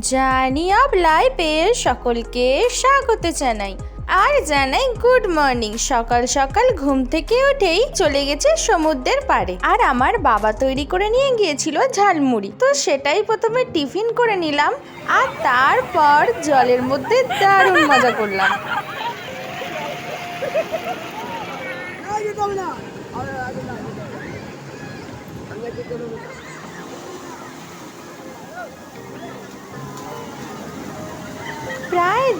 জানি অব লাইফে সকলকে স্বাগত জানাই। আর জানাই গুড মর্নিং। সকাল সকাল ঘুম থেকে উঠেই চলে গেছে সমুদ্রের পাড়ে। আর আমার বাবা তৈরি করে নিয়ে গিয়েছিল ঝালমুড়ি। তো সেটাই প্রথমে টিফিন করে নিলাম আর তারপর জলের মধ্যে দারুণ মজা করলাম। না।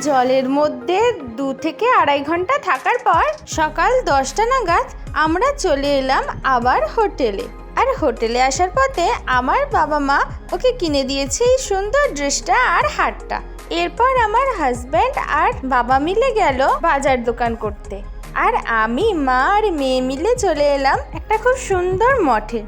জলের মধ্যে দু থেকে আড়াই ঘণ্টা থাকার পর সকাল দশটা নাগাদ আমরা চলে এলাম আবার হোটেলে। আর হোটেলে আসার পথে আমার বাবা মা ওকে কিনে দিয়েছে এই সুন্দর ড্রেসটা আর হারটা। এরপর আমার হাজব্যান্ড আর বাবা মিলে গেল বাজার দোকান করতে। আর আমি মা আর মেয়ে মিলে চলে এলাম একটা খুব সুন্দর মঠে।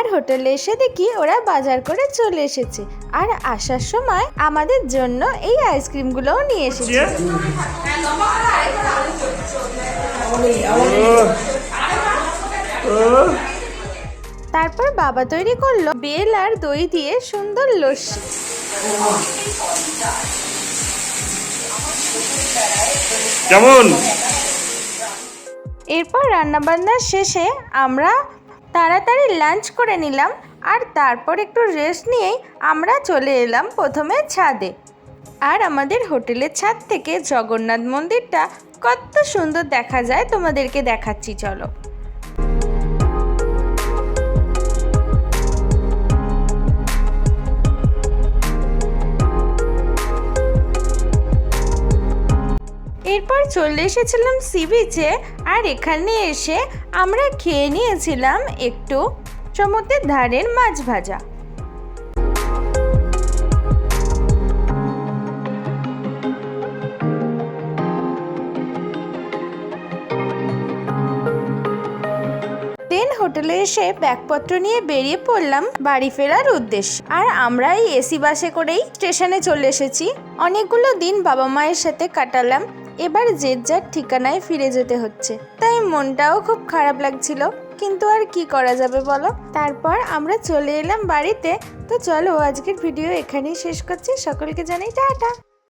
আর হোটেলে এসে দেখি ওরা বাজার করে চলে এসেছে। আর আসার সময় আমাদের জন্য এই আইসক্রিমগুলোও নিয়ে এসেছে। তারপর বাবা তৈরি করল বেল আর দই দিয়ে সুন্দর লস্যি। কেমন? এরপর রান্নাবান্না শেষে আমরা তাড়াতাড়ি লাঞ্চ করে নিলাম আর তারপর একটু রেস্ট নিয়েই আমরা চলে এলাম প্রথমে ছাদে। আর আমাদের হোটেলের ছাদ থেকে জগন্নাথ মন্দিরটা কত সুন্দর দেখা যায়, তোমাদেরকে দেখাচ্ছি, চলো। চলে এসেছিলাম সি বিচে আর এখানে এসে আমরা খেয়ে নিয়েছিলাম একটু সমুদ্রের ধারের মাছ ভাজা। হোটেলে এসে ব্যাগপত্র নিয়ে বেরিয়ে পড়লাম বাড়ি ফেরার উদ্দেশ্যে। আর আমরা এই এসি বাসে করেই স্টেশনে চলে এসেছি। অনেকগুলো দিন বাবা মায়ের সাথে কাটালাম। এবার যে যার ঠিকানায় ফিরে যেতে হচ্ছে। তাই মনটাও খুব খারাপ লাগছিল। কিন্তু আর কি করা যাবে বলো? তারপর আমরা চলে এলাম বাড়িতে। তো চলো আজকের ভিডিও এখানেই শেষ করছি। সকলকে জানাই টাটা।